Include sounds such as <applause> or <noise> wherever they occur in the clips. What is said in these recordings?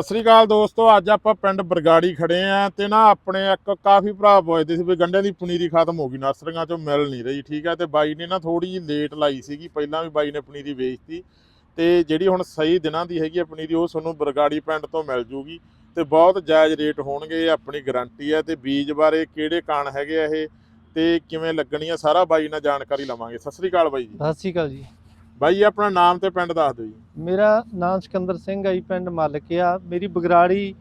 ਸਤਿ ਸ੍ਰੀ ਅਕਾਲ ਦੋਸਤੋ, ਅੱਜ ਆਪਾਂ ਪਿੰਡ ਬਰਗਾੜੀ ਖੜੇ ਆ ਤੇ ਨਾ ਆਪਣੇ ਇੱਕ ਕਾਫੀ ਭਰਾ ਪੁੱਛਦੇ ਸੀ ਵੀ ਗੰਡਿਆਂ ਦੀ ਪਨੀਰੀ ਖਤਮ ਹੋ ਗਈ, ਨਰਸਰੀਆਂ ਚੋਂ ਮਿਲ ਨਹੀਂ ਰਹੀ, ਠੀਕ ਹੈ ਤੇ ਬਾਈ ਨੇ ਨਾ ਥੋੜੀ ਜਿਹੀ ਲੇਟ ਲਾਈ ਸੀਗੀ, ਪਹਿਲਾਂ ਵੀ ਬਾਈ ਨੇ ਪਨੀਰੀ ਵੇਚਤੀ ਤੇ ਜਿਹੜੀ ਹੁਣ ਸਹੀ ਦਿਨਾਂ ਦੀ ਹੈਗੀ ਆ ਪਨੀਰੀ, ਉਹ ਤੁਹਾਨੂੰ ਬਰਗਾੜੀ ਪਿੰਡ ਤੋਂ ਮਿਲ ਜੂਗੀ ਤੇ ਬਹੁਤ ਜਾਇਜ਼ ਰੇਟ ਹੋਣਗੇ, ਇਹ ਆਪਣੀ ਗਾਰੰਟੀ ਹੈ ਤੇ ਬੀਜ ਬਾਰੇ ਕਿਹੜੇ ਕਾਣ ਹੈਗੇ ਆ ਇਹ ਤੇ ਕਿਵੇਂ ਲੱਗਣੀ ਆ ਸਾਰਾ ਬਾਈ ਨਾਲ ਜਾਣਕਾਰੀ ਲਵਾਂਗੇ। ਸਤਿ ਸ੍ਰੀ ਅਕਾਲ ਬਾਈ ਜੀ। ਸਤਿ ਸ਼੍ਰੀ ਅਕਾਲ ਜੀ। ਬਾਈ ਆਪਣਾ ਨਾਮ ਤੇ ਪਿੰਡ ਦੱਸ ਦਿਓ ਜੀ। ਮੇਰਾ ਨਾਮ ਸਿਕੰਦਰ ਸਿੰਘ ਹੈ ਜੀ ਪਿੰਡ ਮਾਲਕਿਆ ਮੇਰੀ ਬਗਰਾੜੀ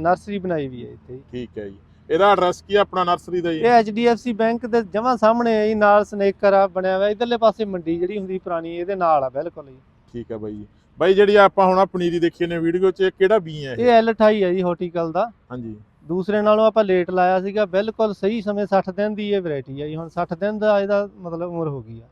ਨਰਸਰੀ ਬਣਾਈ ਵੀ ਹੈ ਇੱਥੇ। ਠੀਕ ਹੈ ਜੀ। ਇਹਦਾ ਐਡਰੈਸ ਕੀ ਆ ਆਪਣਾ ਨਰਸਰੀ ਦਾ ਜੀ? ਇਹ HDFC ਬੈਂਕ ਦੇ ਜਮਾਂ ਸਾਹਮਣੇ ਹੈ ਜੀ ਨਾਲ ਸਨੇਕਰ ਆ ਬਣਿਆ ਹੋਇਆ। ਇਧਰਲੇ ਪਾਸੇ ਮੰਡੀ ਜਿਹੜੀ ਹੁੰਦੀ ਪੁਰਾਣੀ ਇਹਦੇ ਨਾਲ ਆ ਬਿਲਕੁਲ ਜੀ। ਠੀਕ ਹੈ ਬਾਈ ਜੀ। ਬਾਈ ਜਿਹੜੀ ਆਪਾਂ ਹੁਣ ਆਹ ਪਨੀਰੀ ਦੇਖੀ ਨੇ ਵੀਡੀਓ 'ਚ ਇਹ ਕਿਹੜਾ ਬੀ ਹੈ ਇਹ? ਇਹ L28 ਹੈ ਜੀ ਹੌਰਟੀਕਲ ਦਾ। ਹਾਂਜੀ। ਦੂਸਰੇ ਨਾਲੋਂ ਆਪਾਂ ਲੇਟ ਲਾਇਆ ਸੀਗਾ ਬਿਲਕੁਲ ਸਹੀ ਸਮੇਂ 60 ਦਿਨ ਦੀ ਇਹ ਵੈਰਾਈਟੀ ਹੈ ਜੀ। ਹੁਣ 60 ਦਿਨ ਦਾ ਇਹਦਾ ਮਤਲਬ ਉਮਰ ਹੋ ਗਈ ਆ।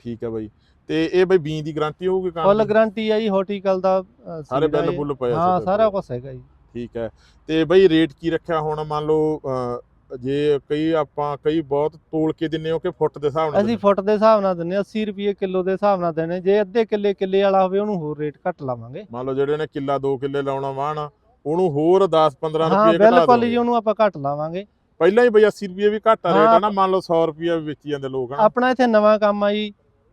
ਠੀਕ ਹੈ ਬਾਈ। ਤੇ ਇਹ ਬਾਈ ਬੀ ਦੀ ਗਾਰੰਟੀ ਹੋਊਗੀ ਕੰਮ ਫੁੱਲ? ਗਾਰੰਟੀ ਹੈ ਜੀ ਹੌਰਟੀਕਲ ਦਾ ਅ, ਸਾਰੇ ਆ ਬਿੱਲ ਇਹ। ਬੁੱਲ ਪਏ ਆ ਹਾਂ ਸਾਰਾ। ਕੁਝ ਹੈਗਾ ਜੀ ਠੀਕ ਹੈ ਤੇ ਬਾਈ ਰੇਟ ਕੀ ਰੱਖਿਆ ਹੁਣ ਮੰਨ ਲਓ ਅਹ, ਜੇ ਕਈ ਆਪਾਂ ਕਈ ਬਹੁਤ ਤੋਲ ਕੇ ਦਿੰਨੇ ਹੋ ਕਿ ਫੁੱਟ ਦੇ ਹਿਸਾਬ ਨਾਲ ਅਸੀਂ ਫੁੱਟ ਦੇ ਹਿਸਾਬ ਨਾਲ ਦਿੰਨੇ 80 ਰੁਪਏ ਕਿਲੋ ਦੇ ਹਿਸਾਬ ਨਾਲ ਦਿੰਨੇ ਜੇ ਅੱਧੇ ਕਿੱਲੇ ਕਿੱਲੇ ਵਾਲਾ ਹੋਵੇ ਉਹਨੂੰ ਹੋਰ ਰੇਟ ਘੱਟ ਲਾਵਾਂਗੇ? ਮੰਨ ਲਓ ਜਿਹੜੇ ਨੇ ਕਿੱਲਾ 2 ਕਿੱਲੇ ਲਾਉਣਾ ਵਾਹਣ ਉਹਨੂੰ ਹੋਰ 10 15 ਹਾਂ ਰੁਪਏ ਘਟਾ ਬਿਲਕੁਲ ਜੀ ਦਿਓ ਉਹਨੂੰ ਆਪਾਂ ਘੱਟ ਲਾਵਾਂਗੇ ਪਹਿਲਾਂ ਹੀ ਬਈ 80 ਰੁਪਏ ਵੀ ਘੱਟ ਆ ਰੇਟ ਆ। ਨਾ ਮੰਨ ਲਓ 100 ਰੁਪਏ ਵੀ ਵੇਚੀ ਜਾਂਦੇ ਲੋਕ ਹਨਾ ਆਪਣਾ ਇੱਥੇ ਨਵਾਂ ਕੰਮ ਆ ਜੀ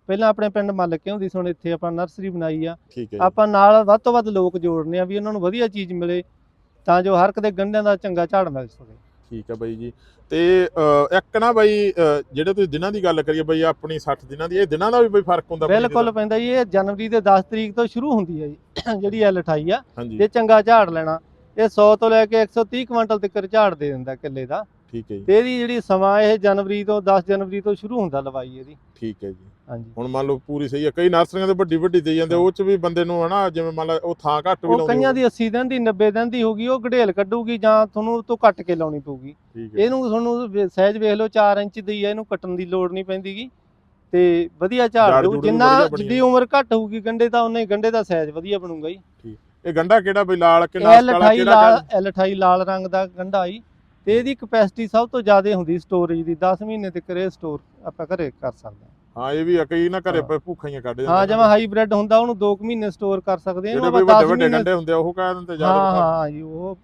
ਪਹਿਲਾਂ ਆਪਣੇ ਪਿੰਡ ਮੱਲਕੇ ਹੁੰਦੀ ਸੀ ਹੁਣ ਇੱਥੇ ਆਪਾਂ ਨਰਸਰੀ ਬਣਾਈ ਆ। ਠੀਕ ਹੈ। ਆਪਾਂ ਨਾਲ ਵੱਧ ਤੋਂ ਵੱਧ ਲੋਕ ਜੋੜਨੇ ਆ ਵੀ ਉਹਨਾਂ ਨੂੰ ਵਧੀਆ ਚੀਜ਼ ਮਿਲੇ ਤਾਂ ਜੋ ਹਰ ਇੱਕ ਦੇ ਗੰਢਿਆਂ ਦਾ ਚੰਗਾ ਝਾੜ ਮਿਲ ਸਕੇ। ਠੀਕ ਹੈ ਬਾਈ ਜੀ। ਤੇ ਇੱਕ ਨਾ ਬਾਈ ਜਿਹੜੇ ਤੁਸੀਂ ਦਿਨਾਂ ਦੀ ਗੱਲ ਕਰੀਏ ਬਾਈ ਆਪਣੀ 60 ਦਿਨਾਂ ਦੀ ਇਹ ਦਿਨਾਂ ਦਾ ਵੀ ਬਈ ਫ਼ਰਕ ਹੁੰਦਾ ਬਿਲਕੁਲ ਦਾ? ਪੈਂਦਾ ਜੀ ਇਹ ਜਨਵਰੀ ਦੇ 10 ਤਰੀਕ ਤੋਂ ਸ਼ੁਰੂ ਹੁੰਦੀ ਹੈ ਜੀ <clears throat> ਜਿਹੜੀ L28 ਆ ਹਾਂਜੀ। ਜੇ ਚੰਗਾ ਝਾੜ ਲੈਣਾ। ਇਹ 100 ਤੋਂ ਲੈ ਕੇ 130 ਕੁਇੰਟਲ ਤੱਕ ਝਾੜ ਦੇ ਦਿੰਦਾ ਕਿੱਲੇ ਦਾ। ਠੀਕ ਹੈ ਜੀ। ਤੇ ਇਹਦੀ ਜਿਹੜੀ ਸਮਾਂ ਇਹ ਜਨਵਰੀ ਤੋਂ 10 ਜਨਵਰੀ ਤੋਂ ਸ਼ੁਰੂ ਹੁੰਦਾ ਲਵਾਈ ਇਹਦੀ। ਠੀਕ ਹੈ ਜੀ। ਹੁਣ ਮੰਨ ਲਓ ਪੂਰੀ ਸਹੀ ਹੈ ਕਈ ਨਰਸਰੀਆਂ ਦੇ ਵੱਡੀ ਵੱਡੀ ਦੇ ਜਾਂਦੇ ਉਹ ਚ ਵੀ ਬੰਦੇ ਨੂੰ ਹਨਾ ਜਿਵੇਂ ਮੰਨ ਲਾ ਉਹ ਥਾਂ ਘੱਟ ਵੀ ਉਹ ਲਾਉਂਦੇ ਕਈਆਂ ਹੋਣ। ਦੀ 80 ਦਿਨ ਦੀ 90 ਦਿਨ ਦੀ ਹੋਗੀ ਉਹ ਗੜੇਲ ਕੱਢੂਗੀ ਜਾਂ ਤੁਹਾਨੂੰ ਉਹ ਤੋਂ ਕੱਟ ਕੇ ਲਾਉਣੀ ਪਊਗੀ। ਠੀਕ ਇਹਨੂੰ ਤੁਹਾਨੂੰ ਸਾਈਜ਼ ਵੇਖ ਲਓ 4 ਇੰਚ ਦੀ ਹੈ ਇਹਨੂੰ ਕੱਟਣ ਦੀ ਲੋੜ ਨਹੀਂ ਪੈਂਦੀਗੀ। ਤੇ ਵਧੀਆ ਝਾੜ ਝਾੜ ਦੂ ਝੂੜ ਵੀ ਜਿੰਨਾ ਜਿੱਦੀ ਉਮਰ ਘੱਟ ਹੋਊਗੀ ਗੰਡੇ ਦਾ ਉਹਨੇ ਗੰਡੇ ਦਾ ਸਾਈਜ਼ ਵਧੀਆ ਬਣੂਗਾ ਜੀ। ਇਹ ਗੰਡਾ ਕਿਹੜਾ ਬਈ ਲਾਲ ਕਿ ਨਾਸਕ ਵਾਲਾ L28 ਕਿਹੜਾ ਲਾਲ ਕਹਿੰਦੇ? L28 ਲਾਲ ਰੰਗ ਦਾ ਗੰਡਾ ਆਈ ਤੇ ਇਹਦੀ ਕਪੈਸਿਟੀ ਸਭ ਤੋਂ ਜ਼ਿਆਦਾ ਹੁੰਦੀ ਸਟੋਰੇਜ ਦੀ 10 ਮਹੀਨੇ ਤੱਕ ਇਹ ਸਟੋਰ ਆਪਾਂ ਘਰੇ ਕਰ ਸਕਦੇ ਹਾਂ। ਹਾਂ ਇਹ ਵੀ ਆ, ਕਈ ਨਾ ਘਰੇ ਹਾਂ। ਪਏ ਭੁੱਖੀਆਂ ਕੱਢ ਹਾਂ ਜਿਵੇਂ ਹਾਈਬ੍ਰਿਡ ਹੁੰਦਾ ਉਹਨੂੰ 2 ਮਹੀਨੇ ਸਟੋਰ ਕਰ ਸਕਦੇ ਹਾਂ ਜਿਹੜੇ ਆਪਾਂ ਵੱਡੇ 10 ਵੱਡੇ ਗੰਡੇ ਹੁੰਦੇ ਆ ਉਹ ਕਹਿ ਦਿੰਦੇ ਹਾਂ ਜ਼ਿਆਦਾ ਹਾਂ ਜੀ ਉਹ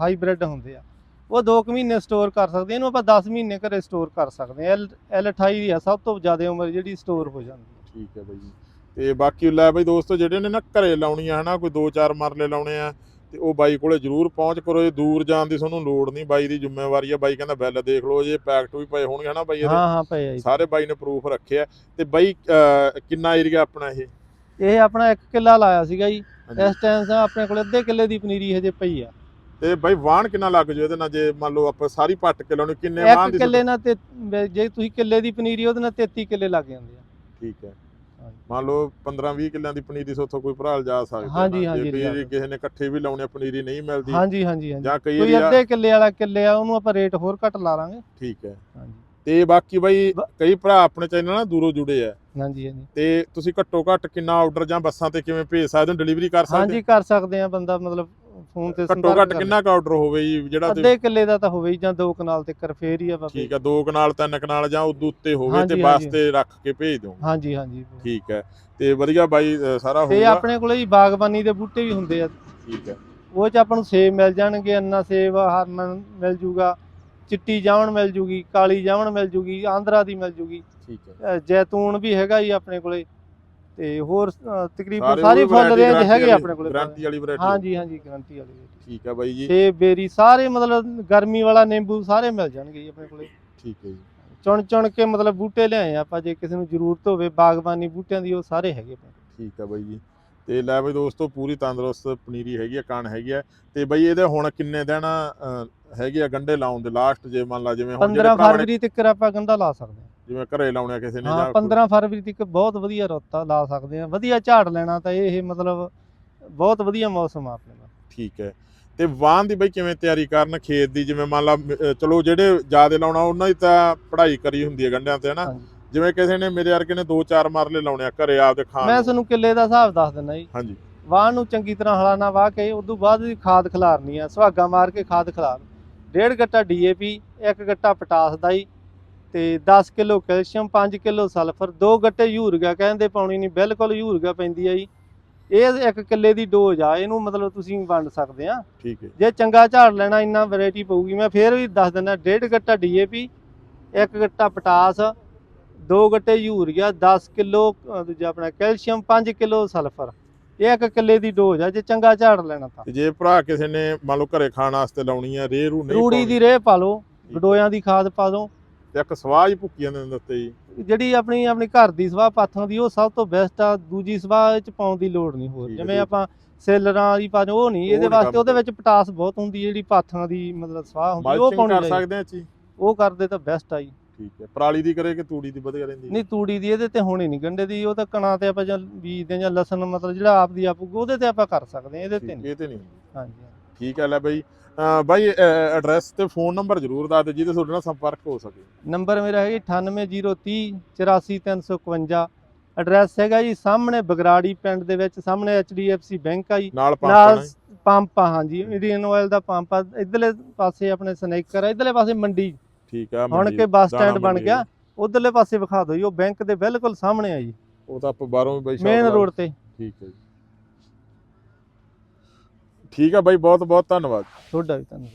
ਹਾਈਬ੍ਰਿਡ ਹੁੰਦੇ ਆ। ਉਹ 2 ਮਹੀਨੇ ਸਟੋਰ ਕਰ ਸਕਦੇ ਆ, ਇਹਨੂੰ ਆਪਾਂ 10 ਮਹੀਨੇ ਘਰੇ ਸਟੋਰ ਕਰ ਸਕਦੇ ਆ। L 28 ਦੀ ਆ ਸਭ ਤੋਂ ਜ਼ਿਆਦਾ ਉਮਰ ਜਿਹੜੀ ਸਟੋਰ ਹੋ ਜਾਂਦੀ ਹੈ ਠੀਕ ਹੈ ਬਾਈ ਤੇ ਬਾਕੀ ਲੈ ਬਈ ਦੋਸਤੋ ਜਿਹੜੇ ਨੇ ਨਾ ਘਰੇ ਲਾਉਣੀਆਂ ਹਨਾ ਕੋਈ 2-4 ਮਰਲੇ ਲਾਉਣੇ ਆ ਤੇ ਉਹ ਬਾਈ ਕੋਲੇ ਜਰੂਰ ਪਹੁੰਚ ਕਰੋ ਇਹ ਦੂਰ ਜਾਣ ਦੀ ਤੁਹਾਨੂੰ ਲੋੜ ਨਹੀਂ ਬਾਈ ਦੀ ਜ਼ਿੰਮੇਵਾਰੀ ਆ ਬਾਈ ਕਹਿੰਦਾ ਬਿੱਲ ਦੇਖ ਲਓ ਜੇ ਪੈਕਟ ਵੀ ਪਏ ਹੋਣਗੇ ਹਨਾ ਬਾਈ ਇਹਦੇ। ਹਾਂ ਹਾਂ ਪਏ ਆ ਜੀ। ਸਾਰੇ ਬਾਈ ਨੇ ਪ੍ਰੂਫ ਰੱਖਿਆ ਤੇ ਬਾਈ ਕਿੰਨਾ ਏਰੀਆ ਆਪਣਾ ਇਹ? ਇਹ ਆਪਣਾ 1 ਕਿੱਲਾ ਲਾਇਆ ਸੀਗਾ ਜੀ। ਇਸ ਟਾਈਮ ਆਪਣੇ ਕੋਲ ਅੱਧੇ ਕਿੱਲੇ ਦੀ ਪਨੀਰੀ ਹਜੇ ਪਈ ਆ। ਤੇ ਬਾਈ ਵਾਹਣ ਕਿੰਨਾ ਲੱਗ ਜੂ ਇਹਦੇ ਨਾਲ ਜੇ ਮੰਨ ਲਓ ਆਪਾਂ ਸਾਰੀ ਪੱਟ ਕੇ ਲਾਉਣੀ ਕਿੰਨੇ ਇੱਕ ਦੀ ਕਿੱਲੇ ਨਾਲ ਤੇ ਜੇ ਤੁਸੀਂ ਕਿੱਲੇ ਦੀ ਪਨੀਰੀ ਉਹਦੇ ਨਾਲ 33 ਕਿੱਲੇ ਲੱਗ ਜਾਂਦੇ ਆ। ਠੀਕ ਹੈ। ਮੰਨ ਲਓ 15-20 ਕਿੱਲਿਆਂ ਦੀ ਪਨੀਰੀ ਸੋਥੋਂ ਕੋਈ ਭਰਾ ਜਾ ਸਕਦਾ ਹਾਂਜੀ, ਨਾ। ਹਾਂਜੀ, ਜੇ ਲਿਜਾ ਕੋਈ ਕਿਸੇ ਨੇ ਇਕੱਠੇ ਵੀ ਲਾਉਣੇ ਆ, ਪਨੀਰੀ ਨਹੀਂ ਮਿਲਦੀ ਹਾਂਜੀ ਹਾਂਜੀ ਜਾਂ ਕਈ ਕੋਈ ਅੱਧੇ ਕਿੱਲੇ ਵਾਲਾ ਕਿੱਲੇ ਆ ਉਹਨੂੰ ਆਪਾਂ ਰੇਟ ਹੋਰ ਘੱਟ ਲਾ ਲਾਂਗੇ। ਠੀਕ ਹੈ। ਹਾਂਜੀ। ਤੇ ਬਾਕੀ ਬਾਈ ਕਈ ਭਰਾ ਆਪਣੇ ਚੈਨਲ ਨਾਲ ਦੂਰੋਂ ਜੁੜੇ ਆ। ਹਾਂਜੀ ਹਾਂਜੀ। ਤੇ ਤੁਸੀਂ ਘੱਟੋ ਘੱਟ ਕਿੰਨਾ ਆਰਡਰ ਜਾਂ ਬੱਸਾਂ ਤੇ ਕਿਵੇਂ ਭੇਜ ਸਕਦੇ ਹੋ ਡਿਲੀਵਰੀ ਕਰ ਸਕਦੇ ਹਾਂਜੀ ਕਰ ਸਕਦੇ ਆ ਬੰਦਾ ਮਤਲਬ ਫੋਨ ਤੇ ਘੱਟੋ ਘੱਟ ਕਿੰਨਾ ਕੁ ਆਰਡਰ ਹੋਵੇ ਜੀ ਜਿਹੜਾ ਅੱਧੇ ਕਿੱਲੇ ਦਾ ਤਾਂ ਹੋਵੇ ਹੀ ਜਾਂ ਦੋ ਕਨਾਲ ਤੇ ਕਰ ਫੇਰ ਹੀ ਆਪਾਂ ਠੀਕ ਹੈ ਦੋ ਕਨਾਲ ਤਿੰਨ ਕਨਾਲ ਜਾਂ ਉਦੋਂ ਉੱਤੇ ਹੋਵੇ ਤੇ ਬੱਸ ਹਾਂਜੀ। ਤੇ ਰੱਖ ਕੇ ਭੇਜ ਦਿਓ। ਹਾਂਜੀ ਹਾਂਜੀ। ਠੀਕ ਹੈ। ਤੇ ਵਧੀਆ ਬਾਈ ਸਾਰਾ ਤੇ ਹੋਊਗਾ। ਆਪਣੇ ਕੋਲੇ ਜੀ ਬਾਗਬਾਨੀ ਦੇ ਬੂਟੇ ਵੀ ਹੁੰਦੇ ਆ। ਠੀਕ ਹੈ। ਉਹ ਚ ਆਪਾਂ ਨੂੰ ਸੇਬ ਮਿਲ ਜਾਣਗੇ ਅੰਨਾ ਸੇਬ ਹਰਮਨ ਮਿਲ ਜੂਗਾ ਚਿੱਟੀ ਜਾਵਣ ਮਿਲ ਜੂਗੀ ਕਾਲੀ ਜਾਵਣ ਮਿਲ ਜੂਗੀ ਆਂਧਰਾ ਦੀ ਮਿਲ ਜੂਗੀ। ਠੀਕ ਹੈ। ਜੈਤੂਨ ਵੀ ਹੈਗਾ ਜੀ ਆਪਣੇ ਕੋਲੇ। ਤੇ ਹੋਰ ਅ, ਤਕਰੀਬਨ ਸਾਰੇ ਫੁੱਲ variety ਰੇਂਜ ਹੈਗੇ ਆਪਣੇ ਕੋਲੇ guarantee ਵਾਲੀ ਵੈਰਾਈਟੀ ਹਾਂਜੀ ਹਾਂਜੀ ਗਰੰਟੀ ਵਾਲੀ ਠੀਕ ਹੈ ਬਾਈ ਜੀ। ਸੇਬ ਬੇਰੀ ਸਾਰੇ ਮਤਲਬ ਗਰਮੀ ਵਾਲਾ ਨਿੰਬੂ ਸਾਰੇ ਮਿਲ ਜਾਣਗੇ ਜੀ ਆਪਣੇ ਕੋਲੇ। ਠੀਕ ਹੈ ਜੀ। ਚੁਣ ਚੁਣ ਕੇ ਮਤਲਬ ਬੂਟੇ ਲਿਆਏ ਆ ਆਪਾਂ ਜੇ ਕਿਸੇ ਨੂੰ ਜ਼ਰੂਰਤ ਹੋਵੇ ਬਾਗਬਾਨੀ ਬੂਟਿਆਂ ਦੀ ਉਹ ਸਾਰੇ ਹੈਗੇ ਆਪਣੇ ਕੋਲ। ਠੀਕ ਹੈ ਬਾਈ ਜੀ। ਤੇ ਲੈ ਬਈ ਦੋਸਤੋ ਪੂਰੀ ਤੰਦਰੁਸਤ ਪਨੀਰੀ ਹੈਗੀ ਆ ਕਣ ਹੈਗੀ ਆ। ਤੇ ਬਈ ਇਹਦੇ ਹੁਣ ਕਿੰਨੇ ਦਿਨ ਅ, ਹੈਗੇ ਆ ਗੰਡੇ ਲਾਉਣ ਦੇ? ਲਾਸਟ ਜੇ ਮੰਨ ਲਾ ਜਿਵੇਂ ਹੁਣ 15 ਜਿਹੜੇ ਭਰਾਵਾਂ ਨੇ ਫਰਵਰੀ ਤੱਕ ਆਪਾਂ ਗੰਡਾ ਲਾ ਸਕਦੇ ਹਾਂ ਜਿਵੇਂ ਘਰੇ ਲਾਉਣੇ ਕਿਸੇ ਨੇ ਹਾਂ ਜਾਂ ਕੋਈ- 15 ਫਰਵਰੀ ਤੱਕ ਬਹੁਤ ਵਧੀਆ ਰੁੱਤ ਆ ਲਾ ਸਕਦੇ ਆ। ਵਧੀਆ ਝਾੜ ਲੈਣਾ ਤਾਂ ਇਹ ਮਤਲਬ ਬਹੁਤ ਵਧੀਆ ਮੌਸਮ ਆ ਆਪਣੇ ਦਾ ਠੀਕ ਹੈ। ਤੇ ਵਾਹਨ ਦੀ ਬਈ ਕਿਵੇਂ ਤਿਆਰੀ ਕਰਨ ਖੇਤ ਦੀ? ਜਿਵੇਂ ਮੰਨ ਲਾ ਚਲੋ ਜਿਹੜੇ ਜਿਆਦੇ ਲਾਉਣਾ ਉਹਨਾਂ ਦੀ ਤਾਂ ਪੜ੍ਹਾਈ ਕਰੀ ਹੁੰਦੀ ਹੈ ਗੰਡਿਆਂ ਤੇ ਹਨਾ? ਹਾਂਜੀ। ਜਿਵੇਂ ਕਿਸੇ ਨੇ ਮੇਰੇ ਵਰਗੇ ਨੇ 2-4 ਮਰਲੇ ਲਾਉਣੇ ਆ ਘਰੇ ਆਪਦੇ ਖਾਣ ਮੈਂ ਨੂੰ। ਤੁਹਾਨੂੰ ਕਿੱਲੇ ਦਾ ਹਿਸਾਬ ਦੱਸ ਦਿੰਦਾ ਜੀ। ਹਾਂਜੀ। ਵਾਹ ਨੂੰ ਚੰਗੀ ਤਰ੍ਹਾਂ ਹਲਾਣਾ ਵਾਹ ਕੇ ਉਦੋਂ ਬਾਅਦ ਦੀ ਖਾਦ ਖਿਲਾਰਨੀ ਆ ਸੁਹਾਗਾ ਮਾਰ ਕੇ ਖਾਦ ਖਿਲਾਰ। ਡੇਢ ਗੱਟਾ ਡੀਏਪੀ ਇੱਕ ਗੱਟਾ ਪਟਾਸ ਦਾ ਹੀ ਤੇ 10 ਕਿਲੋ ਕੈਲਸ਼ੀਅਮ 5 ਕਿਲੋ ਸਲਫਰ ਦੋ ਗੱਟੇ ਯੂਰੀਆ ਕਹਿੰਦੇ ਪਾਉਣੀ ਨਹੀਂ ਬਿਲਕੁਲ ਯੂਰੀਆ ਪੈਂਦੀ ਆ ਜੀ। ਇਹ ਇੱਕ ਕਿੱਲੇ ਦੀ ਡੋਜ਼ ਆ ਇਹਨੂੰ ਮਤਲਬ ਤੁਸੀਂ ਵੰਡ ਸਕਦੇ ਆ। ਠੀਕ ਹੈ ਜੇ। ਚੰਗਾ ਝਾੜ ਲੈਣਾ ਇੰਨਾ ਵੈਰਾਈਟੀ ਪਊਗੀ। ਮੈਂ ਫੇਰ ਵੀ ਦੱਸ ਦਿੰਦਾ ਡੇਢ ਗੱਟਾ ਡੀਏਪੀ ਇੱਕ ਗੱਟਾ ਪਟਾਸ ਦੋ ਗੱਟੇ ਯੂਰੀਆ 10 ਕਿਲੋ ਦੂਜਾ ਆਪਣਾ ਕੈਲਸ਼ੀਅਮ 5 ਕਿਲੋ ਸਲਫਰ। ਇਹ ਇੱਕ ਕਿੱਲੇ ਦੀ ਡੋਜ਼ ਆ ਜੇ ਚੰਗਾ ਝਾੜ ਲੈਣਾ ਤਾਂ। ਜੇ ਭਰਾ ਕਿਸੇ ਨੇ ਮੰਨ ਲਓ ਘਰੇ ਖਾਣ ਵਾਸਤੇ ਲਾਉਣੀ ਆ ਰੇ ਰੂ ਨਹੀਂ ਰੂੜੀ ਦੀ ਰੇਹ ਪਾ ਲਓ। ਗਡੋਇਆਂ ਦੀ ਖਾਦ ਪਾ ਦਿਓ ਤੇ ਇੱਕ ਸਵਾਹ ਹੀ ਭੁੱਕੀਆਂ ਦੇ ਦਿੱਤੇ ਜੀ। ਜਿਹੜੀ ਆਪਣੀ ਆਪਣੀ ਘਰ ਦੀ ਸਵਾਹ ਪਾਥਾਂ ਦੀ ਉਹ ਸਭ ਤੋਂ ਬੈਸਟ ਆ ਦੂਜੀ ਸਵਾਹ ਚ ਪਾਉਣ ਦੀ ਲੋੜ ਨਹੀਂ ਹੋਰ। ਠੀਕ ਹੈ, ਜਿਵੇਂ ਠੀਕ। ਆਪਾਂ ਸੇਲਰਾਂ ਵਾਲੀ ਪਾ ਦਿਓ ਉਹ ਨਹੀਂ ਉਹ ਇਹਦੇ ਨੀ ਵਾਸਤੇ ਕੰਮ ਉਹਦੇ ਵਿੱਚ ਪਟਾਸ ਬਹੁਤ ਹੁੰਦੀ ਹੈ ਜਿਹੜੀ ਪਾਥਾਂ ਦੀ ਮਤਲਬ ਸਵਾਹ ਹੁੰਦੀ ਉਹ ਮਲਚਿੰਗ ਪਾਉਣੀ ਕਰ ਚਾਹੀਦੀ। ਸਕਦੇ ਆ ਜੀ। ਉਹ ਕਰਦੇ ਤਾਂ ਬੈਸਟ ਆ ਜੀ। ਠੀਕ ਹੈ। ਪਰਾਲੀ ਦੀ ਕਰੇ ਕਿ ਤੂੜੀ ਦੀ ਵਧੀਆ ਰਹਿੰਦੀ ਨਹੀਂ ਤੂੜੀ ਦੀ ਇਹਦੇ ਤੇ ਹੋਣੀ ਨਹੀਂ ਗੰਡੇ ਦੀ। ਉਹ ਤਾਂ ਕਣਾ ਤੇ ਆਪਾਂ ਜਾਂ ਬੀਜਦੇ ਜਾਂ ਲਸਣ ਮਤਲਬ ਜਿਹੜਾ ਆਪ ਦੀ ਆਪੂ ਉਹਦੇ ਤੇ ਆਪਾਂ ਕਰ ਸਕਦੇ ਹਾਂ ਇਹਦੇ ਤੇ ਠੀਕ, ਨਹੀਂ। ਇਹ ਤੇ ਨਹੀਂ ਹੁੰਦੀ। ਹਾਂਜੀ। ਠੀਕ ਹੈ ਲੈ ਬਈ। ਬਾਈ ਐਡਰੈਸ ਤੇ ਫੋਨ ਨੰਬਰ ਜ਼ਰੂਰ ਦੱਸ ਦਿਓ ਜਿਹਦੇ ਤੁਹਾਡੇ ਨਾਲ ਸੰਪਰਕ ਹੋ ਸਕੇ। ਨੰਬਰ ਮੇਰਾ ਹੈ 98030 84351 ਐਡਰੈਸ ਹੈਗਾ ਜੀ ਸਾਹਮਣੇ ਬਗਰਾੜੀ ਪਿੰਡ ਦੇ ਵਿੱਚ ਸਾਹਮਣੇ HDFC ਬੈਂਕ ਆ ਜੀ। ਨਾਲ ਪੰਪ ਆ ਹਾਂਜੀ। ਇੰਡੀਅਨ ਆਇਲ ਦਾ ਪੰਪ ਆ। ਇਧਰਲੇ ਪਾਸੇ ਆਪਣੇ ਸਨੇਕਰ ਆ ਇਧਰਲੇ ਪਾਸੇ ਮੰਡੀ। ਠੀਕ ਆ ਹੁਣ ਕਿ ਬੱਸ ਸਟੈਂਡ ਬਣ। ਗਿਆ ਉਧਰਲੇ ਪਾਸੇ ਵਿਖਾ ਦਿਓ ਜੀ ਉਹ ਬੈਂਕ ਦੇ ਬਿਲਕੁਲ ਸਾਹਮਣੇ ਆ ਜੀ। ਉਹ ਤਾਂ ਆਪਾਂ ਬਾਹਰੋਂ ਵੀ ਬਾਈ ਮੇਨ ਰੋਡ ਤੇ। ਠੀਕ ਹੈ ਜੀ। ਠੀਕ ਆ ਬਾਈ ਬਹੁਤ ਬਹੁਤ ਧੰਨਵਾਦ। ਤੁਹਾਡਾ ਵੀ ਧੰਨਵਾਦ।